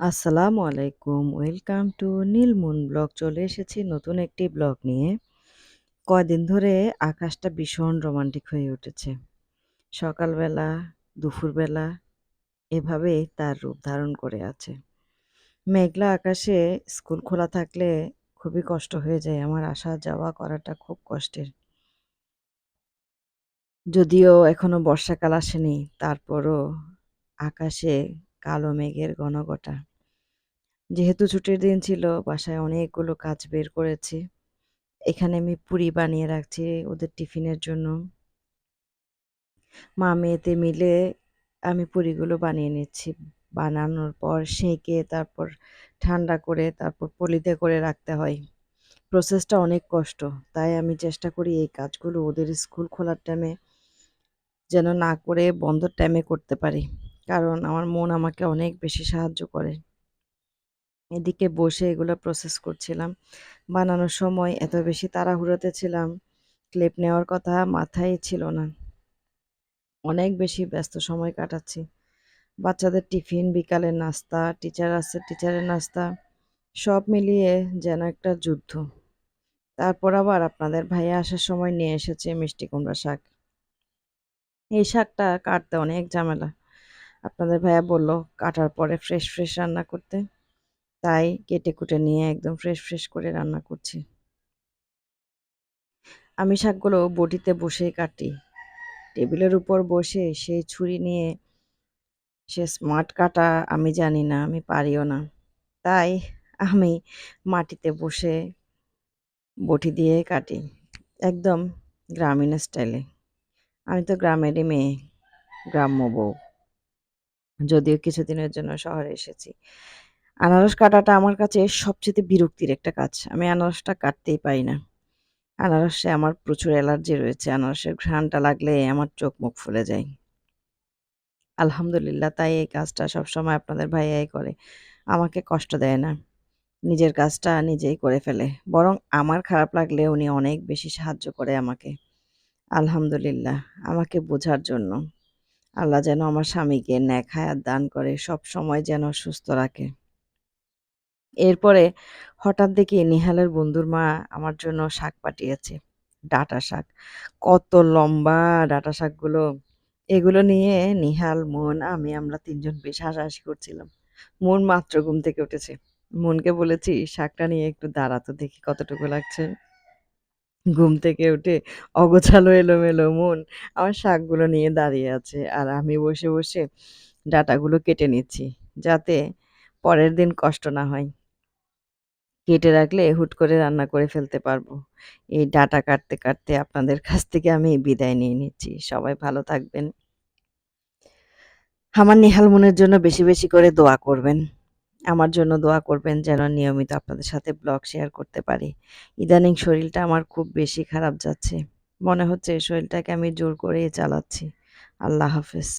আসসালামু আলাইকুম। Welcome to Neelmoon blog. চলে এসেছি নতুন একটি ব্লগ নিয়ে। কয়দিন ধরে আকাশটা ভীষণ রোমান্টিক হয়ে উঠেছে। সকালবেলা, দুপুরবেলা এভাবে তার রূপ ধারণ করে আছে। মেঘলা আকাশে স্কুল খোলা থাকলে খুবই কষ্ট হয়ে যায়। আমার আসা যাওয়া করাটা খুব কষ্টের। যদিও এখনও বর্ষাকাল আসেনি, তারপরও আকাশে কালো মেঘের ঘনঘটা। যেহেতু ছুটির দিন ছিল, বাসায় অনেকগুলো কাজ বের করেছি। এখানে আমি পুরি বানিয়ে রাখছি ওদের টিফিনের জন্য। মা মেয়েতে মিলে আমি পুরিগুলো বানিয়ে নিচ্ছি। বানানোর পর সেঁকে, তারপর ঠান্ডা করে, তারপর পলিতে করে রাখতে হয়। প্রসেসটা অনেক কষ্ট, তাই আমি চেষ্টা করি এই কাজগুলো ওদের স্কুল খোলার টাইমে যেন না করে বন্ধর টাইমে করতে পারি। কারণ আমার মন আমাকে অনেক বেশি সাহায্য করে। এদিকে বসে এগুলো প্রসেস করছিলাম। বানানোর সময় এত বেশি তাড়াহুড়োতে ছিলাম ক্লিপ নেওয়ার কথা মাথায় ছিল না। অনেক বেশি ব্যস্ত সময় কাটাচ্ছি। বাচ্চাদের টিফিন বিকালের নাস্তা টিচার আছে টিচারের নাস্তা, সব মিলিয়ে যেন একটা যুদ্ধ। তারপর আবার আপনাদের ভাইয়া আসার সময় নিয়ে এসেছে মিষ্টি কুমড়া শাক। এই শাকটা কাটতে অনেক ঝামেলা। আপনাদের ভাইয়া বলল কাটার পরে ফ্রেশ ফ্রেশ রান্না করতে। তাই কেটে কুটে নিয়ে একদম ফ্রেশ ফ্রেশ করে রান্না করছি। আমি শাকগুলো বটিতে বসেই কাটি। টেবিলের উপর বসে সেই ছুরি নিয়ে সে স্মার্ট কাটা আমি জানি না, আমি পারিও না। তাই আমি মাটিতে বসে বটি দিয়ে কাটি, একদম গ্রামীণ স্টাইলে আমি তো গ্রামেরই মেয়ে, গ্রাম্য বউ। যদিও কিছুদিনের জন্য শহরে এসেছি। আনারস কাটাটা আমার কাছে সবচেয়ে বিরক্তির একটা কাজ। আমি আনারসটা কাটতেই পারি না। আনারসে আমার প্রচুর অ্যালার্জি রয়েছে। আনারসের ঘ্রাণটা লাগলে আমার চোখ মুখ ফুলে যায়। আলহামদুলিল্লাহ, তাই এই কাজটা সবসময় আপনাদের ভাইয়াই করে। আমাকে কষ্ট দেয় না। নিজের কাজটা নিজেই করে ফেলে। বরং আমার খারাপ লাগলে উনি অনেক বেশি সাহায্য করে আমাকে। আলহামদুলিল্লাহ, আমাকে বোঝার জন্য। আল্লাহ যেন আমার স্বামীকে ন্যাক হায়াত দান করে, সব সময় যেন সুস্থ রাখে। এরপরে হঠাৎ দেখি নিহালের বন্ধুর মা আমার জন্য শাক পাঠিয়েছে, ডাটা শাক। কত লম্বা ডাটা শাকগুলো। এগুলো নিয়ে নিহাল, মন, আমি আমরা তিনজন বেশ হাসাহাসি করছিলাম। মন মাত্র ঘুম থেকে উঠেছে। মনকে বলেছি, শাকটা নিয়ে একটু দাঁড়াতো দেখি কতটুকু লাগছে। ঘুম থেকে উঠে অগোছালো এলোমেলো মন আমার শাকগুলো নিয়ে দাঁড়িয়ে আছে আর আমি বসে বসে ডাটাগুলো কেটে নিচ্ছি যাতে পরের দিন কষ্ট না হয়। কেটে রাখলে হুট করে রান্না করে ফেলতে পারব। এই ডাটা কাটতে কাটতে আপনাদের কাছ থেকে আমি বিদায় নিয়ে নিচ্ছি। সবাই ভালো থাকবেন। আমার নিহাল মনের জন্য বেশি বেশি করে দোয়া করবেন। আমার জন্য দোয়া করবেন যেন নিয়মিত আপনাদের সাথে ব্লগ শেয়ার করতে পারি। ইদানিং শরীরটা আমার খুব বেশি খারাপ যাচ্ছে। মনে হচ্ছে শরীরটাকে আমি জোর করেই চালাচ্ছি। আল্লাহ হাফেজ।